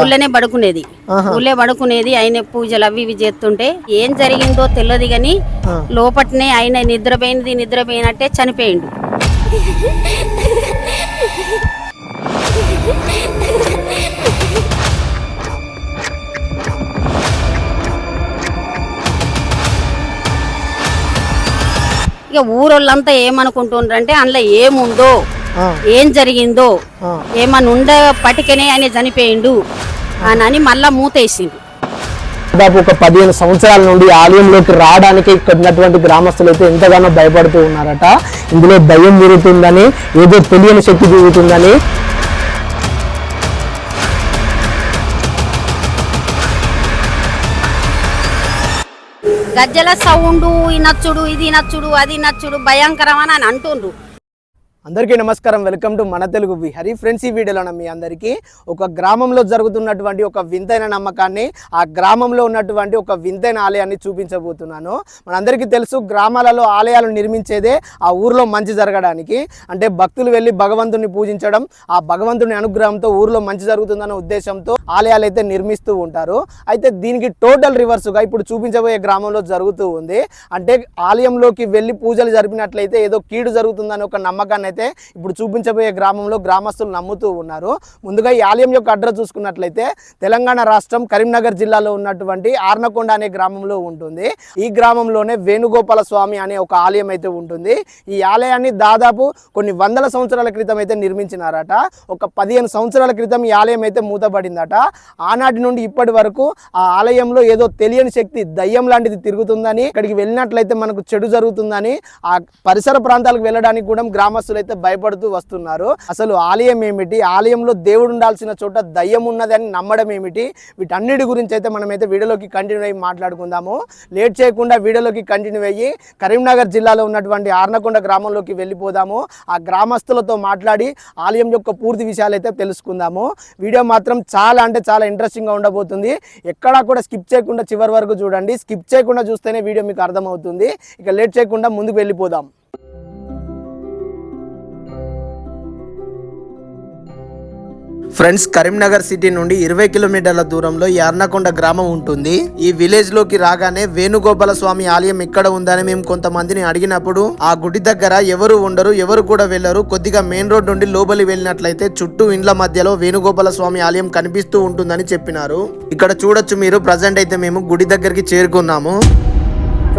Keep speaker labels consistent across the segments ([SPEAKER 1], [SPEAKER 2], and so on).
[SPEAKER 1] ఊళ్ళోనే పడుకునేది. ఊళ్ళో పడుకునేది ఆయన పూజలు అవి ఇవి చేస్తుంటే ఏం జరిగిందో తెలియదు కానీ
[SPEAKER 2] ఆ.
[SPEAKER 1] లోపట్నే ఆయన నిద్రపోయినది నిద్రపోయినట్టే చనిపోయిండు ఇక ఊరోళ్ళంతా ఏమనుకుంటుండ్రంటే అందులో ఏముందో ఏం జరిగిందో. ఏమన్నా ఉండ పట్టుకనే ఆయన చనిపోయిండు అని అని మళ్ళా మూతేసింది
[SPEAKER 2] దాదాపు ఒక పదిహేను సంవత్సరాల నుండి ఆలయంలోకి రావడానికి ఇక్కడ ఉన్నటువంటి గ్రామస్తులు అయితే ఎంతగానో భయపడుతూ ఉన్నారట. ఇందులో దయ్యం తిరుగుతుందని ఏదో తెలియని శక్తి తిరుగుతుందని
[SPEAKER 1] గజ్జల సౌండు ఈ నచ్చుడు ఇది నచ్చుడు అది నచ్చుడు భయంకరం అని అంటుండ్రు.
[SPEAKER 2] అందరికీ నమస్కారం. వెల్కమ్ టు మన తెలుగు విహరి ఫ్రెండ్స్. ఈ వీడియోలో మీ అందరికీ ఒక గ్రామంలో జరుగుతున్నటువంటి ఒక వింతైన నమ్మకాన్ని ఆ గ్రామంలో ఉన్నటువంటి ఒక వింతైన ఆలయాన్ని చూపించబోతున్నాను. మనందరికీ తెలుసు గ్రామాలలో ఆలయాలు నిర్మించేదే ఆ ఊర్లో మంచి జరగడానికి. అంటే భక్తులు వెళ్ళి భగవంతుని పూజించడం ఆ భగవంతుని అనుగ్రహంతో ఊర్లో మంచి జరుగుతుందన్న ఉద్దేశంతో ఆలయాలు అయితే నిర్మిస్తూ ఉంటారు. అయితే దీనికి టోటల్ రివర్స్గా ఇప్పుడు చూపించబోయే గ్రామంలో జరుగుతూ ఉంది. అంటే ఆలయంలోకి వెళ్ళి పూజలు జరిపినట్లయితే ఏదో కీడు జరుగుతుందని ఒక నమ్మకాన్ని అయితే ఇప్పుడు చూపించబోయే గ్రామంలో గ్రామస్తులు నమ్ముతూ ఉన్నారు. ముందుగా ఈ ఆలయం యొక్క అడ్రస్ చూసుకున్నట్లయితే తెలంగాణ రాష్ట్రం కరీంనగర్ జిల్లాలో ఉన్నటువంటి ఆర్నకొండ అనే గ్రామంలో ఉంటుంది. ఈ గ్రామంలోనే వేణుగోపాల స్వామి అనే ఒక ఆలయం అయితే ఉంటుంది. ఈ ఆలయాన్ని దాదాపు కొన్ని వందల సంవత్సరాల క్రితం అయితే నిర్మించినారట. ఒక పదిహేను సంవత్సరాల క్రితం ఈ ఆలయం అయితే మూతపడిందట. ఆనాటి నుండి ఇప్పటి వరకు ఆ ఆలయంలో ఏదో తెలియని శక్తి దయ్యం లాంటిది తిరుగుతుందని ఇక్కడికి వెళ్ళినట్లయితే మనకు చెడు జరుగుతుందని ఆ పరిసర ప్రాంతాలకు వెళ్ళడానికి కూడా గ్రామస్తులు అయితే భయపడుతూ వస్తున్నారు. అసలు ఆలయం ఏమిటి? ఆలయంలో దేవుడు ఉండాల్సిన చోట దయ్యం ఉన్నదని నమ్మడం ఏమిటి? వీటన్నిటి గురించి అయితే మనమైతే వీడియోలోకి కంటిన్యూ అయ్యి మాట్లాడుకుందాము. లేట్ చేయకుండా వీడియోలోకి కంటిన్యూ అయ్యి కరీంనగర్ జిల్లాలో ఉన్నటువంటి ఆర్నకొండ గ్రామంలోకి వెళ్ళిపోదాము. ఆ గ్రామస్తులతో మాట్లాడి ఆలయం యొక్క పూర్తి విషయాలు అయితే తెలుసుకుందాము. వీడియో మాత్రం చాలా అంటే చాలా ఇంట్రెస్టింగ్గా ఉండబోతుంది. ఎక్కడా కూడా స్కిప్ చేయకుండా చివరి వరకు చూడండి. స్కిప్ చేయకుండా చూస్తేనే వీడియో మీకు అర్థమవుతుంది. ఇక లేట్ చేయకుండా ముందుకు వెళ్ళిపోదాం. ఫ్రెండ్స్ కరీంనగర్ సిటీ నుండి ఇరవై కిలోమీటర్ల దూరంలో ఈ అర్నకొండ గ్రామం ఉంటుంది. ఈ విలేజ్లోకి రాగానే వేణుగోపాల స్వామి ఆలయం ఇక్కడ ఉందని మేము కొంతమందిని అడిగినప్పుడు ఆ గుడి దగ్గర ఎవరు ఉండరు ఎవరు కూడా వెళ్ళరు. కొద్దిగా మెయిన్ రోడ్ నుండి లోపలి వెళ్ళినట్లయితే చుట్టూ ఇండ్ల మధ్యలో వేణుగోపాల స్వామి ఆలయం కనిపిస్తూ ఉంటుందని చెప్పినారు. ఇక్కడ చూడొచ్చు మీరు ప్రజెంట్ అయితే మేము గుడి దగ్గరికి చేరుకున్నాము.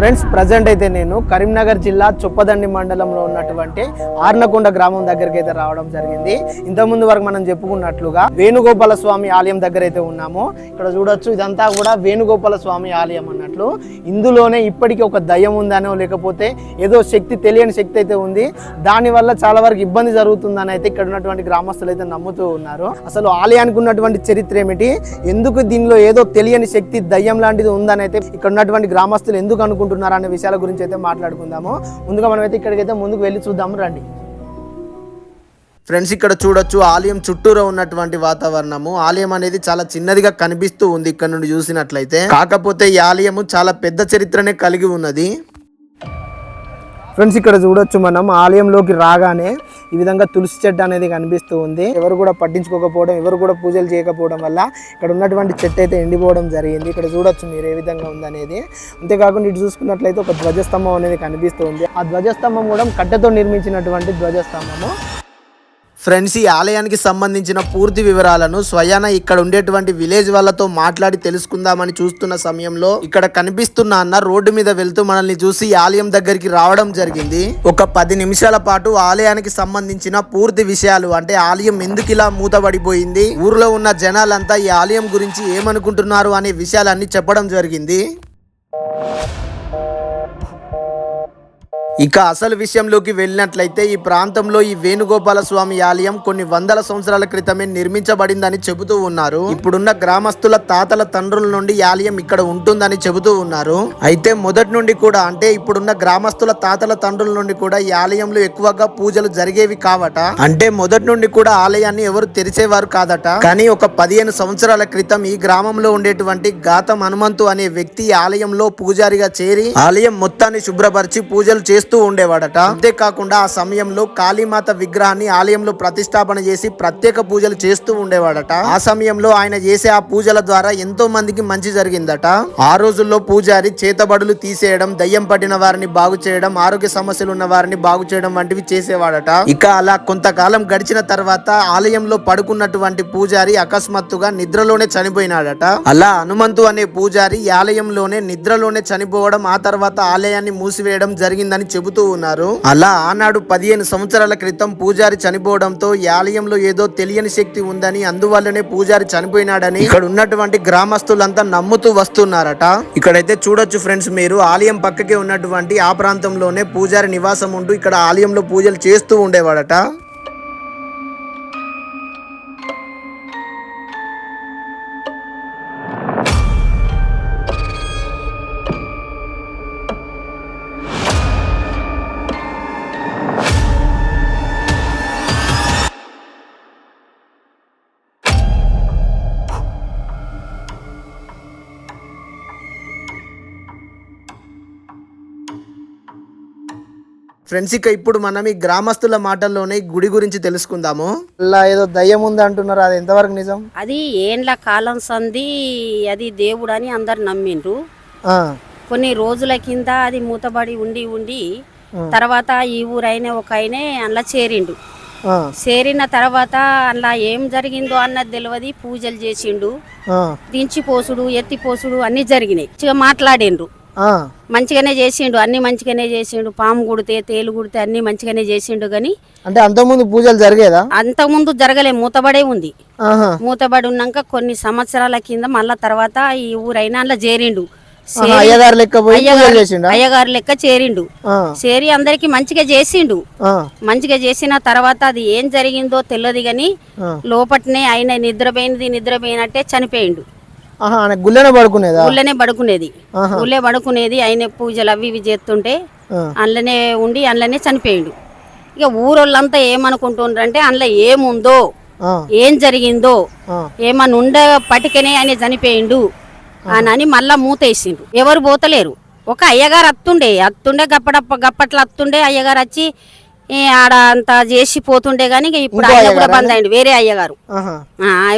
[SPEAKER 2] ఫ్రెండ్స్ ప్రజెంట్ అయితే నేను కరీంనగర్ జిల్లా చొప్పదండి మండలంలో ఉన్నటువంటి ఆర్నకొండ గ్రామం దగ్గరికి అయితే రావడం జరిగింది. ఇంతకుముందు వరకు మనం చెప్పుకున్నట్లుగా వేణుగోపాల స్వామి ఆలయం దగ్గర అయితే ఉన్నాము. ఇక్కడ చూడొచ్చు ఇదంతా కూడా వేణుగోపాల స్వామి ఆలయం అన్నట్లు. ఇందులోనే ఇప్పటికీ ఒక దయ్యం ఉందనో లేకపోతే ఏదో శక్తి తెలియని శక్తి అయితే ఉంది. దానివల్ల చాలా వరకు ఇబ్బంది జరుగుతుందని అయితే ఇక్కడ ఉన్నటువంటి గ్రామస్తులు అయితే నమ్ముతూ ఉన్నారు. అసలు ఆలయానికి ఉన్నటువంటి చరిత్ర ఏమిటి? ఎందుకు దీనిలో ఏదో తెలియని శక్తి దయ్యం లాంటిది ఉందని అయితే ఇక్కడ ఉన్నటువంటి గ్రామస్తులు ఎందుకు అనుకుంటున్నారు? అనే విషయాల గురించి అయితే మాట్లాడుకుందాము. ముందుగా మనం అయితే ఇక్కడికైతే ముందుకు వెళ్ళి చూద్దాము రండి. ఫ్రెండ్స్ ఇక్కడ చూడొచ్చు ఆలయం చుట్టూరా ఉన్నటువంటి వాతావరణము. ఆలయం అనేది చాలా చిన్నదిగా కనిపిస్తూ ఉంది ఇక్కడ నుండి చూసినట్లయితే. కాకపోతే ఈ ఆలయము చాలా పెద్ద చరిత్రనే కలిగి ఉన్నది. ఫ్రెండ్స్ ఇక్కడ చూడొచ్చు మనం ఆలయంలోకి రాగానే ఈ విధంగా తులసి చెట్టు అనేది కనిపిస్తూ ఉంది. ఎవరు కూడా పట్టించుకోకపోవడం ఎవరు కూడా పూజలు చేయకపోవడం వల్ల ఇక్కడ ఉన్నటువంటి చెట్టు అయితే ఎండిపోవడం జరిగింది. ఇక్కడ చూడొచ్చు మీరు ఏ విధంగా ఉందనేది. అంతేకాకుండా ఇటు చూసుకున్నట్లయితే ఒక ధ్వజస్తంభం అనేది కనిపిస్తూ ఉంది. ఆ ధ్వజస్తంభం కూడా కట్టెతో నిర్మించినటువంటి ధ్వజస్తంభము. ఫ్రెండ్స్ ఈ ఆలయానికి సంబంధించిన పూర్తి వివరాలను స్వయాన ఇక్కడ ఉండేటువంటి విలేజ్ వాళ్ళతో మాట్లాడి తెలుసుకుందామని చూస్తున్న సమయంలో ఇక్కడ కనిపిస్తున్న అన్న రోడ్డు మీద వెళ్తూ మనల్ని చూసి ఆలయం దగ్గరికి రావడం జరిగింది. ఒక పది నిమిషాల పాటు ఆలయానికి సంబంధించిన పూర్తి విషయాలు అంటే ఆలయం ఎందుకు ఇలా మూతబడిపోయింది ఊర్లో ఉన్న జనాలంతా ఈ ఆలయం గురించి ఏమనుకుంటున్నారు అనే విషయాలన్నీ చెప్పడం జరిగింది. ఇక అసలు విషయంలోకి వెళ్ళినట్లయితే ఈ ప్రాంతంలో ఈ వేణుగోపాల స్వామి ఆలయం కొన్ని వందల సంవత్సరాల క్రితమే నిర్మించబడిందని చెబుతూ ఉన్నారు. ఇప్పుడున్న గ్రామస్తుల తాతల తండ్రుల నుండి ఆలయం ఇక్కడ ఉంటుందని చెబుతూ ఉన్నారు. అయితే మొదటి నుండి కూడా అంటే ఇప్పుడున్న గ్రామస్తుల తాతల తండ్రుల నుండి కూడా ఈ ఆలయంలో ఎక్కువగా పూజలు జరిగేవి కావట. అంటే మొదటి నుండి కూడా ఆలయాన్ని ఎవరు తెరిచేవారు కాదట. కానీ ఒక పదిహేను సంవత్సరాల క్రితం ఈ గ్రామంలో ఉండేటువంటి గాతం హనుమంతు అనే వ్యక్తి ఆలయంలో పూజారిగా చేరి ఆలయం మొత్తాన్ని శుభ్రపరిచి పూజలు చేసి
[SPEAKER 3] చేస్తూ ఉండేవాడట. అంతేకాకుండా ఆ సమయంలో కాళీమాత విగ్రహాన్ని ఆలయంలో ప్రతిష్టాపన చేసి ప్రత్యేక పూజలు చేస్తూ ఉండేవాడట. ఆ సమయంలో ఆయన చేసే ఆ పూజల ద్వారా ఎంతో మందికి మంచి జరిగిందట. ఆ రోజుల్లో పూజారి చేతబడులు తీసేయడం దయ్యం పట్టిన వారిని బాగు చేయడం ఆరోగ్య సమస్యలు ఉన్న వారిని బాగు చేయడం వంటివి చేసేవాడట. ఇక అలా కొంతకాలం గడిచిన తర్వాత ఆలయంలో పడుకున్నటువంటి పూజారి అకస్మాత్తుగా నిద్రలోనే చనిపోయినాడట. అలా హనుమంతు అనే పూజారి ఆలయంలోనే నిద్రలోనే చనిపోవడం ఆ తర్వాత ఆలయాన్ని మూసివేయడం జరిగిందని చెబుతూ ఉన్నారు. అలా ఆనాడు పదిహేను సంవత్సరాల క్రితం పూజారి చనిపోవడంతో ఈ ఆలయంలో ఏదో తెలియని శక్తి ఉందని అందువల్లనే పూజారి చనిపోయినాడని ఇక్కడ ఉన్నటువంటి గ్రామస్తులంతా నమ్ముతూ వస్తున్నారట. ఇక్కడైతే చూడొచ్చు ఫ్రెండ్స్ మీరు ఆలయం పక్కకే ఉన్నటువంటి ఆ ప్రాంతంలోనే పూజారి నివాసం ఉంటూ ఇక్కడ ఆలయంలో పూజలు చేస్తూ ఉండేవాడట. ఫ్రెండ్స్ ఇక ఇప్పుడు మనం ఈ గ్రామస్తుల మాటల్లోనే ఈ గుడి గురించి తెలుసుకుందాము. అలా ఏదో దయ్యం ఉంది అంటున్నారు. అది ఎంతవరకు నిజం?
[SPEAKER 1] అది ఏండ్ల కాలం సంది అది దేవుడు అని అందరు నమ్మిండ్రు.
[SPEAKER 3] ఆ,
[SPEAKER 1] కొన్ని రోజుల కింద అది మూతబడి ఉండి ఉండి తర్వాత ఈ ఊరైన ఒక ఆయనే అందులో చేరిండు.
[SPEAKER 3] ఆ,
[SPEAKER 1] చేరిన తర్వాత అందులో ఏం జరిగిందో అన్నది తెలియదు పూజలు చేసిండు.
[SPEAKER 3] ఆ,
[SPEAKER 1] దించిపోసుడు ఎత్తిపోసుడు అన్ని జరిగినాయి. మాట్లాడిండ్రు. మంచిగానే చేసిండు అన్ని మంచిగానే చేసిండు. పాము కుడితే తేలు కుడితే అన్ని మంచిగానే చేసిండు కానీ
[SPEAKER 3] అంటే అంతకుముందు పూజలు జరిగేదా?
[SPEAKER 1] అంతకుముందు జరగలే మూతబడే ఉంది. మూతబడి ఉన్నాక కొన్ని సంవత్సరాల కింద మళ్ళా తర్వాత ఈ ఊరైనా చేరిండు.
[SPEAKER 3] అయ్యగారు లెక్క
[SPEAKER 1] అయ్యగారు లెక్క చేరిండు. చేరి అందరికి మంచిగా చేసిండు. మంచిగా చేసిన తర్వాత అది ఏం జరిగిందో తెలియదు
[SPEAKER 3] ఆ.
[SPEAKER 1] లోపటనే ఆయన నిద్రపోయినది నిద్రపోయినట్టే చనిపోయిండు.
[SPEAKER 3] గుళ్ళెనే పడుకునేదా?
[SPEAKER 1] ఊళ్ళోనే పడుకునేది. ఊళ్ళే పడుకునేది ఆయన పూజలు అవి ఇవి చేస్తుంటే అందులోనే ఉండి అందులోనే చనిపోయిండు. ఇక ఊరోళ్ళంతా ఏమనుకుంటుండ్రంటే అందులో ఏముందో ఏం జరిగిందో
[SPEAKER 3] ఆ,
[SPEAKER 1] ఏమన్నా ఉండ పటికనే ఆయన చనిపోయిండు అని మళ్ళా మూతేసిండ్రు. ఎవరు పోతలేరు. ఒక అయ్యగారు అత్తుండే అత్తుండే గప్పడప్ప గప్పట్లో అత్తుండే అయ్యగారు వచ్చి ఆడ అంతా చేసి పోతుండే ఇక ఇప్పుడు ఆయన కూడా బంద్ అయ్యిండు వేరే అయ్యగారు.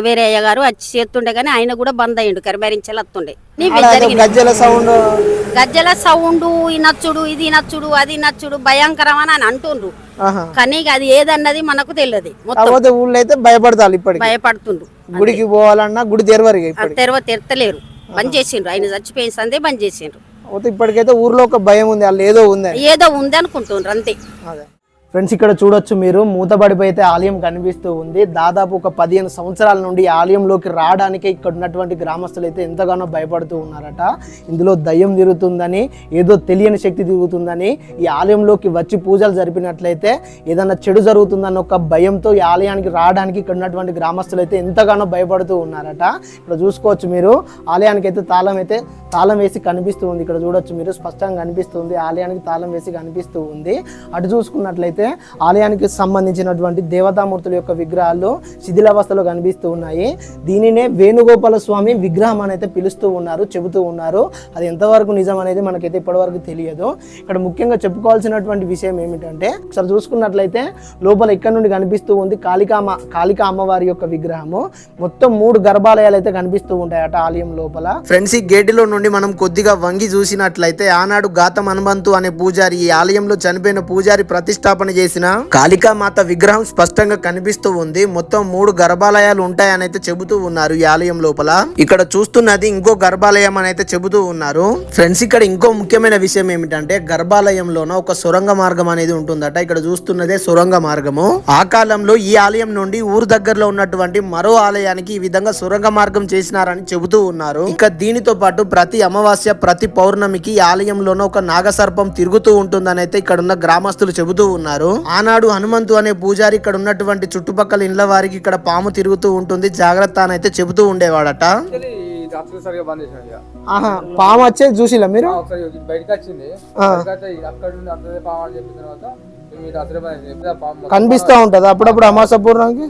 [SPEAKER 1] వేరే అయ్యగారు వచ్చి చేస్తుండే కానీ ఆయన కూడా బంద్ అయ్యిండు. కరిమరించేలు జరిగినాయి.
[SPEAKER 3] గజ్జల సౌండ్.
[SPEAKER 1] గజ్జల సౌండ్ ఈ నచ్చుడు ఇది నచ్చుడు అది నచ్చుడు భయంకరం అని అని అంటుండ్రు. కానీ అది ఏదన్నది మనకు తెలియదు. మొత్తం
[SPEAKER 3] ఊళ్ళో అయితే భయపడతారు ఇప్పటికి.
[SPEAKER 1] భయపడుతుండ్రు.
[SPEAKER 3] గుడికి పోవాలన్నా గుడి తెరవరు
[SPEAKER 1] తెరవ తెరతలేరు. బంద్ చేసిండ్రు. ఆయన చచ్చిపోయిన సందే బంద్ చేసిండ్రు.
[SPEAKER 3] ఇప్పటికైతే ఊర్లో ఒక భయం ఉంది. వాళ్ళు ఏదో ఉంది
[SPEAKER 1] ఏదో ఉంది అనుకుంటుండ్రు అంతే
[SPEAKER 3] ఫ్రెండ్స్ ఇక్కడ చూడొచ్చు మీరు. మూతబడిపోయి అయితే ఆలయం కనిపిస్తూ ఉంది. దాదాపు ఒక పదిహేను సంవత్సరాల నుండి ఆలయంలోకి రావడానికి ఇక్కడ ఉన్నటువంటి గ్రామస్తులు అయితే ఎంతగానో భయపడుతూ ఉన్నారట. ఇందులో దయ్యం తిరుగుతుందని ఏదో తెలియని శక్తి తిరుగుతుందని ఈ ఆలయంలోకి వచ్చి పూజలు జరిపినట్లయితే ఏదైనా చెడు జరుగుతుందన్న ఒక భయంతో ఈ ఆలయానికి రావడానికి ఇక్కడ ఉన్నటువంటి గ్రామస్తులు అయితే ఎంతగానో భయపడుతూ ఉన్నారట. ఇక్కడ చూసుకోవచ్చు మీరు. ఆలయానికి అయితే తాళం అయితే తాళం వేసి కనిపిస్తూ ఉంది. ఇక్కడ చూడొచ్చు మీరు. స్పష్టంగా కనిపిస్తుంది ఆలయానికి తాళం వేసి కనిపిస్తూ ఉంది. అటు చూసుకున్నట్లయితే ఆలయానికి సంబంధించినటువంటి దేవతామూర్తుల యొక్క విగ్రహాలు శిథిలావస్థలో కనిపిస్తూ ఉన్నాయి. దీనినే వేణుగోపాల స్వామి విగ్రహం అని అయితే పిలుస్తూ ఉన్నారు చెబుతూ ఉన్నారు. అది ఎంతవరకు నిజం అనేది మనకైతే ఇప్పటివరకు తెలియదు. ఇక్కడ ముఖ్యంగా చెప్పుకోవాల్సినటువంటి విషయం ఏమిటంటే ఒకసారి చూసుకున్నట్లయితే లోపల ఇక్కడ నుండి కనిపిస్తూ ఉంది కాళికామ కాళిక అమ్మవారి యొక్క విగ్రహము. మొత్తం మూడు గర్భాలయాలు అయితే కనిపిస్తూ ఉంటాయట ఆలయం లోపల. ఫ్రెండ్స్ ఈ గేటులో నుండి మనం కొద్దిగా వంగి చూసినట్లయితే ఆనాడు గాతం హనుమంతు అనే పూజారి ఈ ఆలయంలో చనిపోయిన పూజారి ప్రతిష్టాపన చేసిన కాళికామాత విగ్రహం స్పష్టంగా కనిపిస్తూ ఉంది. మొత్తం మూడు గర్భాలయాలు ఉంటాయని అయితే చెబుతూ ఉన్నారు ఈ ఆలయం లోపల. ఇక్కడ చూస్తున్నది ఇంకో గర్భాలయం అని అయితే చెబుతూ ఉన్నారు. ఫ్రెండ్స్ ఇక్కడ ఇంకో ముఖ్యమైన విషయం ఏమిటంటే గర్భాలయంలోన ఒక సొరంగ మార్గం అనేది ఉంటుందట. ఇక్కడ చూస్తున్నదే సొరంగ మార్గము. ఆ కాలంలో ఈ ఆలయం నుండి ఊరు దగ్గరలో ఉన్నటువంటి మరో ఆలయానికి ఈ విధంగా సొరంగ మార్గం చేసినారని చెబుతూ ఉన్నారు. ఇక దీనితో పాటు ప్రతి అమావాస్య ప్రతి పౌర్ణమికి ఈ ఆలయంలోన ఒక నాగసర్పం తిరుగుతూ ఉంటుందని అయితే ఇక్కడ ఉన్న గ్రామస్తులు చెబుతూ ఉన్నారు. ఆనాడు హనుమంతు అనే పూజారి ఇక్కడ ఉన్నటువంటి చుట్టుపక్కల ఇండ్ల వారికి ఇక్కడ పాము తిరుగుతూ ఉంటుంది. జాగ్రత్త అని అయితే చెబుతూ ఉండేవాడట. ఆహా పాము వచ్చేది చూసిలా మీరు?
[SPEAKER 4] బయటకు వచ్చింది. అక్కడ నుండి అక్కడ పాము అని చెప్పిన తర్వాత
[SPEAKER 3] కనిపిస్తూ ఉంటది? అప్పుడప్పుడు అమాస పూర్ణానికి.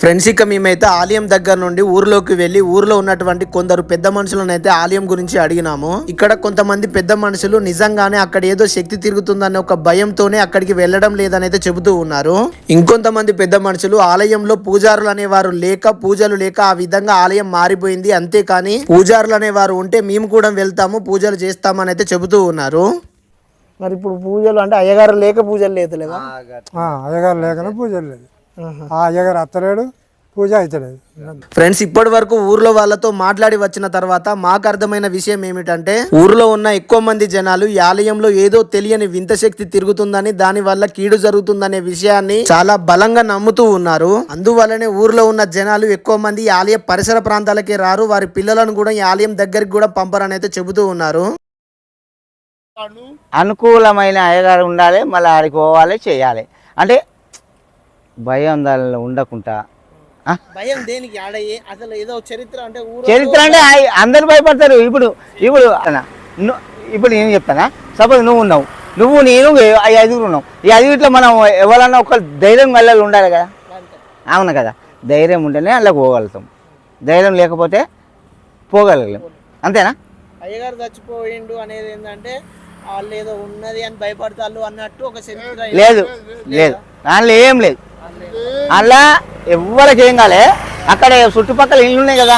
[SPEAKER 3] ఫ్రెండ్స్ ఇక మేమైతే ఆలయం దగ్గర నుండి ఊర్లోకి వెళ్ళి ఊర్లో ఉన్నటువంటి కొందరు పెద్ద మనుషులను అయితే ఆలయం గురించి అడిగినాము. ఇక్కడ కొంతమంది పెద్ద మనుషులు నిజంగానే అక్కడ ఏదో శక్తి తిరుగుతుందనే ఒక భయంతోనే అక్కడికి వెళ్ళడం లేదని అయితే చెబుతూ ఉన్నారు. ఇంకొంతమంది పెద్ద మనుషులు ఆలయంలో పూజారులు అనేవారు లేక పూజలు లేక ఆ విధంగా ఆలయం మారిపోయింది. అంతేకాని పూజారులు అనేవారు ఉంటే మేము కూడా వెళ్తాము పూజలు చేస్తామని అయితే చెబుతూ ఉన్నారు. మరి ఇప్పుడు పూజలు అంటే అయ్యగారు లేక పూజలు లేదు లేదా?
[SPEAKER 5] ఆ, అయ్యగారు లేకనే పూజలు లేదు. ఆ అయ్యగారు అత్తలేడు పూజ అవుతలేదు
[SPEAKER 3] ఫ్రెండ్స్ ఇప్పటి వరకు ఊర్లో వాళ్ళతో మాట్లాడి వచ్చిన తర్వాత మాకు అర్థమైన విషయం ఏమిటంటే ఊర్లో ఉన్న ఎక్కువ మంది జనాలు ఈ ఆలయంలో ఏదో తెలియని వింత శక్తి తిరుగుతుందని దాని వల్ల కీడు జరుగుతుందనే విషయాన్ని చాలా బలంగా నమ్ముతూ ఉన్నారు. అందువల్లనే ఊర్లో ఉన్న జనాలు ఎక్కువ మంది ఈ ఆలయ పరిసర ప్రాంతాలకే రారు వారి పిల్లలను కూడా ఈ ఆలయం దగ్గరికి కూడా పంపరని అయితే చెబుతూ ఉన్నారు.
[SPEAKER 6] అనుకూలమైన అయ్యగారు ఉండాలి మళ్ళీ ఆడికి పోవాలి చేయాలి. అంటే భయం దానిలో ఉండకుండా?
[SPEAKER 3] భయం దేనికి అసలు ఏదో చరిత్ర అంటే
[SPEAKER 6] చరిత్ర అంటే అందరు భయపడతారు. ఇప్పుడు ఇప్పుడు ఇప్పుడు నేను చెప్తానా? సపోజ్ నువ్వు ఉన్నావు. నువ్వు నేను ఈ ఐదుగురు ఉన్నావు ఈ ఐదుగురిలో మనం ఎవరన్నా ఒక ధైర్యం వెళ్ళాలి ఉండాలి కదా? అవును కదా? ధైర్యం ఉంటేనే అలా పోగలుగుతాం. ధైర్యం లేకపోతే పోగలగలేం అంతేనా?
[SPEAKER 3] అయ్యగారు చచ్చిపోయిండు అనేది ఏంటంటే వాళ్ళు ఏదో ఉన్నది అని భయపడతారు అన్నట్టు ఒక చరిత్ర
[SPEAKER 6] లేదు. లేదు. దానిలో ఏం లేదు. అలా ఎవరికి ఏం కాలే. అక్కడ చుట్టుపక్కల ఇల్లు ఉన్నాయి కదా.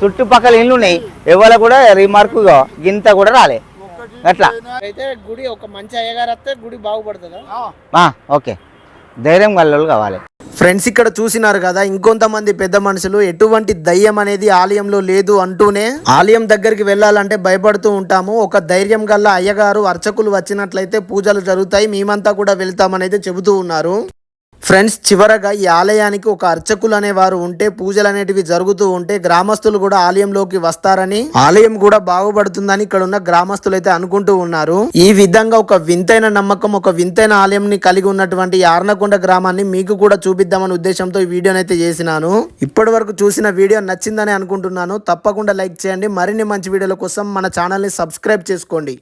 [SPEAKER 6] చుట్టుపక్కల ఇల్లు ఉన్నాయి. ఎవరు కూడా రిమార్క్ గింత కూడా రాలే. అట్లా.
[SPEAKER 3] అయితే గుడి ఒక మంచి అయ్యగారు వస్తే గుడి బాగుపడుతుందా?
[SPEAKER 6] ఆ, ఓకే. ధైర్యం గల్లోళ్ళు కావాలి.
[SPEAKER 3] ఫ్రెండ్స్ ఇక్కడ చూసినారు కదా ఇంకొంతమంది పెద్ద మనుషులు ఎటువంటి దయ్యం అనేది ఆలయంలో లేదు అంటూనే ఆలయం దగ్గరికి వెళ్ళాలంటే భయపడుతూ ఉంటాము. ఒక ధైర్యం గల్ల అయ్యగారు అర్చకులు వచ్చినట్లయితే పూజలు జరుగుతాయి. మేమంతా కూడా వెళ్తామని అయితే చెబుతూ ఉన్నారు. ఫ్రెండ్స్ చివరగా ఈ ఆలయానికి ఒక అర్చకులు అనేవారు ఉంటే పూజలు అనేటివి జరుగుతూ ఉంటే గ్రామస్తులు కూడా ఆలయంలోకి వస్తారని ఆలయం కూడా బాగుపడుతుందని ఇక్కడ ఉన్న గ్రామస్తులు అయితే అనుకుంటూ ఉన్నారు. ఈ విధంగా ఒక వింతైన నమ్మకం ఒక వింతైన ఆలయంని కలిగి ఉన్నటువంటి యార్నకొండ ఆర్నకొండ గ్రామాన్ని మీకు కూడా చూపిద్దామనే ఉద్దేశంతో ఈ వీడియోని అయితే చేసినాను. ఇప్పటి వరకు చూసిన వీడియో నచ్చిందని అనుకుంటున్నాను. తప్పకుండా లైక్ చేయండి. మరిన్ని మంచి వీడియోల కోసం మన ఛానల్ని సబ్స్క్రైబ్ చేసుకోండి.